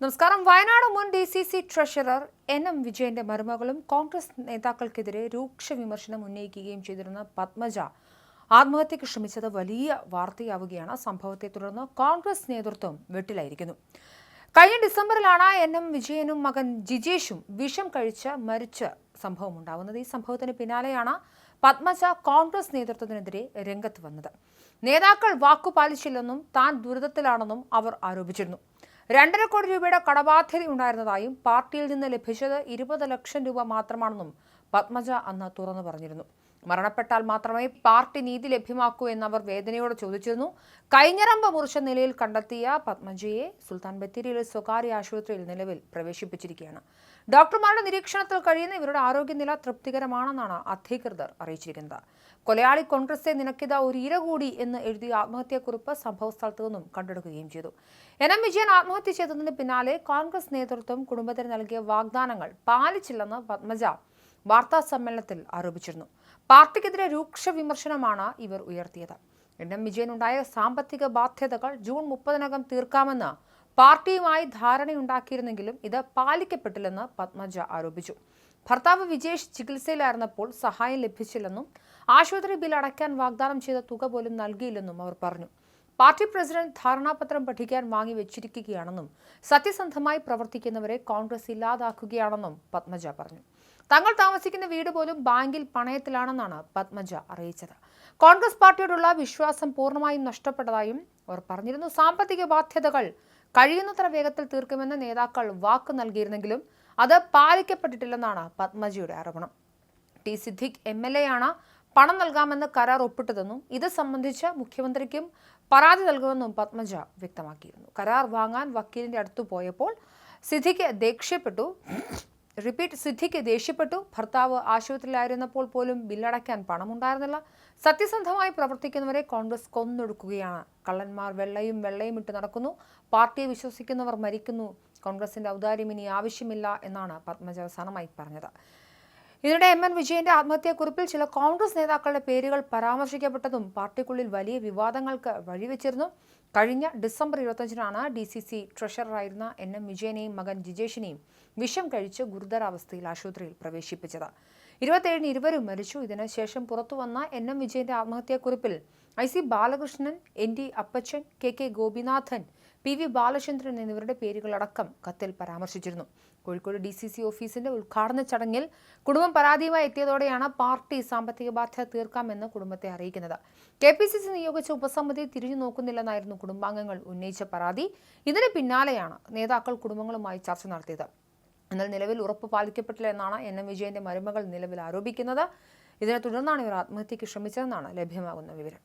നമസ്കാരം. വയനാട് മുൻ D C C treasurer N M വിജയന്റെ മരുമകളും കോൺഗ്രസ് നേതാക്കൾക്കെതിരെ രൂക്ഷ വിമർശനം ഉന്നയിക്കുകയും ചെയ്തിരുന്ന പത്മജ ആത്മഹത്യക്ക് ശ്രമിച്ചത് വലിയ വാർത്തയാവുകയാണ്. സംഭവത്തെ തുടർന്ന് കോൺഗ്രസ് നേതൃത്വം വെട്ടിലായിരിക്കുന്നു. കഴിഞ്ഞ ഡിസംബറിലാണ് എൻ എം വിജയനും മകൻ ജിജേഷും വിഷം കഴിച്ച് മരിച്ച സംഭവം ഉണ്ടാവുന്നത്. ഈ സംഭവത്തിന് പിന്നാലെയാണ് പത്മജ കോൺഗ്രസ് നേതൃത്വത്തിനെതിരെ രംഗത്ത് വന്നത്. നേതാക്കൾ വാക്കുപാലിച്ചില്ലെന്നും താൻ ദുരിതത്തിലാണെന്നും അവർ ആരോപിച്ചിരുന്നു. രണ്ടര കോടി രൂപയുടെ കടബാധ്യത ഉണ്ടായിരുന്നതായും പാർട്ടിയിൽ നിന്ന് ലഭിച്ചത് ഇരുപത് ലക്ഷം രൂപ മാത്രമാണെന്നും പത്മജ അന്ന് തുറന്നു പറഞ്ഞിരുന്നു. മരണപ്പെട്ടാൽ മാത്രമേ പാർട്ടി നീതി ലഭ്യമാക്കൂ എന്നവർ വേദനയോടെ ചോദിച്ചിരുന്നു. കൈഞ്ഞറമ്പ് മുറിച്ച നിലയിൽ കണ്ടെത്തിയ പത്മജിയെ സുൽത്താൻ ബത്തേരിയിലെ സ്വകാര്യ ആശുപത്രിയിൽ നിലവിൽ പ്രവേശിപ്പിച്ചിരിക്കുകയാണ്. ഡോക്ടർമാരുടെ നിരീക്ഷണത്തിൽ കഴിയുന്ന ഇവരുടെ ആരോഗ്യനില തൃപ്തികരമാണെന്നാണ് അധികൃതർ അറിയിച്ചിരിക്കുന്നത്. കൊലയാളി കോൺഗ്രസെ നിനക്കിത ഒരു ഇര കൂടി എന്ന് എഴുതിയ ആത്മഹത്യാക്കുറിപ്പ് സംഭവസ്ഥലത്തു നിന്നും കണ്ടെടുക്കുകയും ചെയ്തു. എൻ. എം. വിജയൻ ആത്മഹത്യ ചെയ്തതിന് പിന്നാലെ കോൺഗ്രസ് നേതൃത്വം കുടുംബത്തിന് നൽകിയ വാഗ്ദാനങ്ങൾ പാലിച്ചില്ലെന്ന് പത്മജ വാർത്താ സമ്മേളനത്തിൽ ആരോപിച്ചിരുന്നു. പാർട്ടിക്കെതിരെ രൂക്ഷ വിമർശനമാണ് ഇവർ ഉയർത്തിയത്. എൻ എം വിജയനുണ്ടായ സാമ്പത്തിക ബാധ്യതകൾ ജൂൺ മുപ്പതിനകം തീർക്കാമെന്ന് പാർട്ടിയുമായി ധാരണയുണ്ടാക്കിയിരുന്നെങ്കിലും ഇത് പാലിക്കപ്പെട്ടില്ലെന്ന് പത്മജ ആരോപിച്ചു. ഭർത്താവ് വിജേഷ് ചികിത്സയിലായിരുന്നപ്പോൾ സഹായം ലഭിച്ചില്ലെന്നും ആശുപത്രി ബിൽ അടയ്ക്കാൻ വാഗ്ദാനം ചെയ്ത തുക പോലും നൽകിയില്ലെന്നും അവർ പറഞ്ഞു. പാർട്ടി പ്രസിഡന്റ് ധാരണാപത്രം പഠിക്കാൻ വാങ്ങി വെച്ചിരിക്കുകയാണെന്നും സത്യസന്ധമായി പ്രവർത്തിക്കുന്നവരെ കോൺഗ്രസ് ഇല്ലാതാക്കുകയാണെന്നും പത്മജ പറഞ്ഞു. തങ്ങൾ താമസിക്കുന്ന വീട് പോലും ബാങ്കിൽ പണയത്തിലാണെന്നാണ് പത്മജ അറിയിച്ചത്. കോൺഗ്രസ് പാർട്ടിയോടുള്ള വിശ്വാസം പൂർണമായും നഷ്ടപ്പെട്ടതായും അവർ പറഞ്ഞിരുന്നു. സാമ്പത്തിക ബാധ്യതകൾ കഴിയുന്നത്ര വേഗത്തിൽ തീർക്കുമെന്ന് നേതാക്കൾ വാക്ക് നൽകിയിരുന്നെങ്കിലും അത് പാലിക്കപ്പെട്ടിട്ടില്ലെന്നാണ് പത്മജിയുടെ ആരോപണം. T Siddique M L A ആണ് പണം നൽകാമെന്ന് കരാർ ഒപ്പിട്ടതെന്നും ഇത് സംബന്ധിച്ച് മുഖ്യമന്ത്രിക്കും പരാതി നൽകുമെന്നും പത്മജ വ്യക്തമാക്കിയിരുന്നു. കരാർ വാങ്ങാൻ വക്കീലിന്റെ അടുത്ത് പോയപ്പോൾ സിദ്ദിഖ് ദേഷ്യപ്പെട്ടു. റിപ്പീറ്റ് സിദ്ധിക്ക് ദേഷ്യപ്പെട്ടു. ഭർത്താവ് ആശുപത്രിയിലായിരുന്നപ്പോൾ പോലും ബില്ലടയ്ക്കാൻ പണമുണ്ടായിരുന്നില്ല. സത്യസന്ധമായി പ്രവർത്തിക്കുന്നവരെ കോൺഗ്രസ് കൊന്നൊടുക്കുകയാണ്. കള്ളന്മാർ വെള്ളയും വെള്ളയും ഇട്ട് നടക്കുന്നു. പാർട്ടിയെ വിശ്വസിക്കുന്നവർ മരിക്കുന്നു. കോൺഗ്രസിന്റെ ഔദാര്യം ഇനി ആവശ്യമില്ല എന്നാണ് പത്മജ അവസാനമായി പറഞ്ഞത്. ഇതിനിടെ എം എൻ വിജയന്റെ ആത്മഹത്യാക്കുറിപ്പിൽ ചില കോൺഗ്രസ് നേതാക്കളുടെ പേരുകൾ പരാമർശിക്കപ്പെട്ടതും പാർട്ടിക്കുള്ളിൽ വലിയ വിവാദങ്ങൾക്ക് വഴിവെച്ചിരുന്നു. കഴിഞ്ഞ ഡിസംബർ ഇരുപത്തഞ്ചിനാണ് ഡി സി സി ട്രഷററായിരുന്ന എൻ എം വിജയനെയും മകൻ ജിജേഷിനെയും വിഷം കഴിച്ച് ഗുരുതരാവസ്ഥയിൽ ആശുപത്രിയിൽ പ്രവേശിപ്പിച്ചത്. ഇരുപത്തേഴിന് ഇരുവരും മരിച്ചു. ഇതിനുശേഷം പുറത്തുവന്ന എൻ എം വിജയന്റെ ആത്മഹത്യാക്കുറിപ്പിൽ I C Balakrishnan N D Appachan K K Gopinathan P V Balachandran എന്നിവരുടെ പേരുകളടക്കം കത്തിൽ പരാമർശിച്ചിരുന്നു. കോഴിക്കോട് ഡി സി സി ഓഫീസിന്റെ ഉദ്ഘാടന ചടങ്ങിൽ കുടുംബം പരാതിയുമായി എത്തിയതോടെയാണ് പാർട്ടി സാമ്പത്തിക ബാധ്യത തീർക്കാമെന്ന് കുടുംബത്തെ അറിയിക്കുന്നത്. കെ പി സി സി നിയോഗിച്ച ഉപസമിതി തിരിഞ്ഞു നോക്കുന്നില്ലെന്നായിരുന്നു കുടുംബാംഗങ്ങൾ ഉന്നയിച്ച പരാതി. ഇതിന് പിന്നാലെയാണ് നേതാക്കൾ കുടുംബങ്ങളുമായി ചർച്ച നടത്തിയത്. എന്നാൽ നിലവിൽ ഉറപ്പ് പാലിക്കപ്പെട്ടില്ല എന്നാണ് എൻ എം വിജയന്റെ മരുമകൾ നിലവിൽ ആരോപിക്കുന്നത്. ഇതിനെ തുടർന്നാണ് ഇവർ ആത്മഹത്യയ്ക്ക് ശ്രമിച്ചതെന്നാണ് ലഭ്യമാകുന്ന വിവരം.